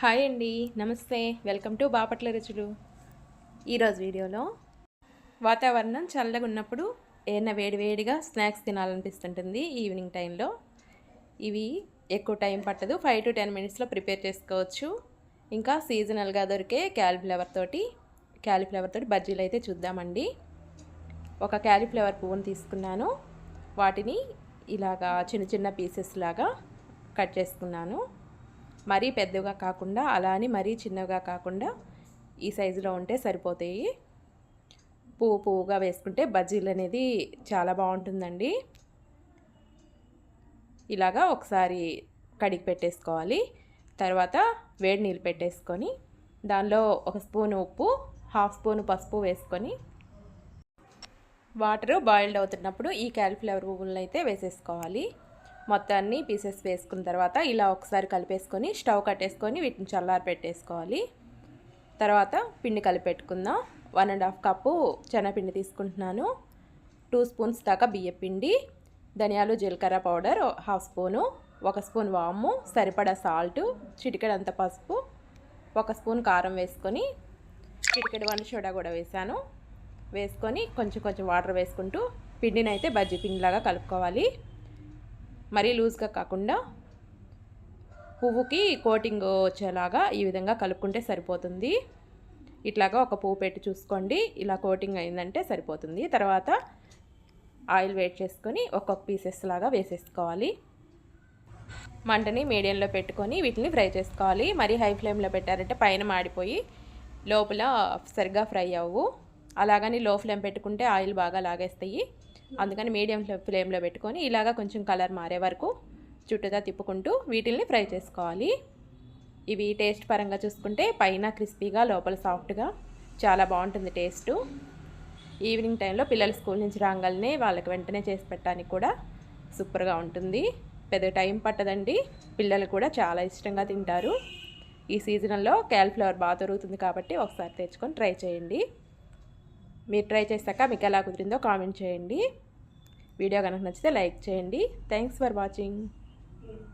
Hi అండి నమస్తే. Welcome to Bapatla రుచులు. ఈరోజు వీడియోలో వాతావరణం చల్లగా ఉన్నప్పుడు ఏమైనా వేడి వేడిగా స్నాక్స్ తినాలనిపిస్తుంటుంది ఈవినింగ్ టైంలో. ఇవి ఎక్కువ టైం పట్టదు ఫైవ్ టు టెన్ మినిట్స్లో ప్రిపేర్ చేసుకోవచ్చు. ఇంకా సీజనల్గా దొరికే క్యాలీఫ్లవర్ తోటి క్యాలీఫ్లవర్ తోటి బజ్జీలు అయితే చూద్దామండి. ఒక క్యాలీఫ్లవర్ పువ్వును తీసుకున్నాను. వాటిని ఇలాగా చిన్న చిన్న పీసెస్ లాగా కట్ చేసుకున్నాను. మరీ పెద్దగా కాకుండా అలా అని మరీ చిన్నగా కాకుండా ఈ సైజులో ఉంటే సరిపోతాయి. పువ్వు పువ్వుగా వేసుకుంటే బజ్జీలు అనేది చాలా బాగుంటుందండి. ఇలాగా ఒకసారి కడిగి పెట్టేసుకోవాలి. తర్వాత వేడి నీళ్ళు పెట్టేసుకొని దానిలో ఒక స్పూన్ ఉప్పు హాఫ్ స్పూన్ పసుపు వేసుకొని వాటర్ బాయిల్డ్ అవుతున్నప్పుడు ఈ క్యాలిఫ్లవర్ పువ్వులను అయితే వేసేసుకోవాలి. మొత్తాన్ని పీసెస్ వేసుకున్న తర్వాత ఇలా ఒకసారి కలిపేసుకొని స్టవ్ కట్టేసుకొని వీటిని చల్లారి పెట్టేసుకోవాలి. తర్వాత పిండి కలిపెట్టుకుందాం. వన్ అండ్ హాఫ్ కప్పు శనగపిండి తీసుకుంటున్నాను. టూ స్పూన్స్ దాకా బియ్య పిండి ధనియాలు జీలకర్ర పౌడర్ హాఫ్ స్పూను ఒక స్పూన్ వాము సరిపడా సాల్ట్ చిటికెడంత పసుపు ఒక స్పూన్ కారం వేసుకొని చిటికెడు వన్ సోడా కూడా వేసాను వేసుకొని కొంచెం కొంచెం వాటర్ వేసుకుంటూ పిండిని అయితే బజ్జీ పిండిలాగా కలుపుకోవాలి. మరీ లూజ్గా కాకుండా పువ్వుకి కోటింగ్ వచ్చేలాగా ఈ విధంగా కలుపుకుంటే సరిపోతుంది. ఇట్లాగా ఒక పువ్వు పెట్టి చూసుకోండి. ఇలా కోటింగ్ అయిందంటే సరిపోతుంది. తర్వాత ఆయిల్ వేట్ చేసుకొని ఒక్కొక్క పీసెస్ లాగా వేసేసుకోవాలి. మంటని మీడియంలో పెట్టుకొని వీటిని ఫ్రై చేసుకోవాలి. మరి హై ఫ్లేమ్లో పెట్టారంటే పైన మాడిపోయి లోపల సరిగ్గా ఫ్రై అవ్వు. అలాగని లో ఫ్లేమ్ పెట్టుకుంటే ఆయిల్ బాగా లాగేస్తాయి. అందుకని మీడియం ఫ్లేమ్లో పెట్టుకొని ఇలాగా కొంచెం కలర్ మారే వరకు చుట్టూతా తిప్పుకుంటూ వీటిల్ని ఫ్రై చేసుకోవాలి. ఇవి టేస్ట్ పరంగా చూసుకుంటే పైన క్రిస్పీగా లోపల సాఫ్ట్గా చాలా బాగుంటుంది టేస్టు ఈవినింగ్ టైంలో పిల్లలు స్కూల్ నుంచి రాగానే వాళ్ళకి వెంటనే చేసి పెట్టడానికి కూడా సూపర్గా ఉంటుంది. పెద్ద టైం పట్టదండి. పిల్లలు కూడా చాలా ఇష్టంగా తింటారు. ఈ సీజన్లో క్యాలిఫ్లవర్ బాగా దొరుకుతుంది కాబట్టి ఒకసారి తెచ్చుకొని ట్రై చేయండి. మీరు ట్రై చేశాక మీకు ఎలా కుదిరిందో కామెంట్ చేయండి. వీడియో కనుక నచ్చితే లైక్ చేయండి. Thanks for watching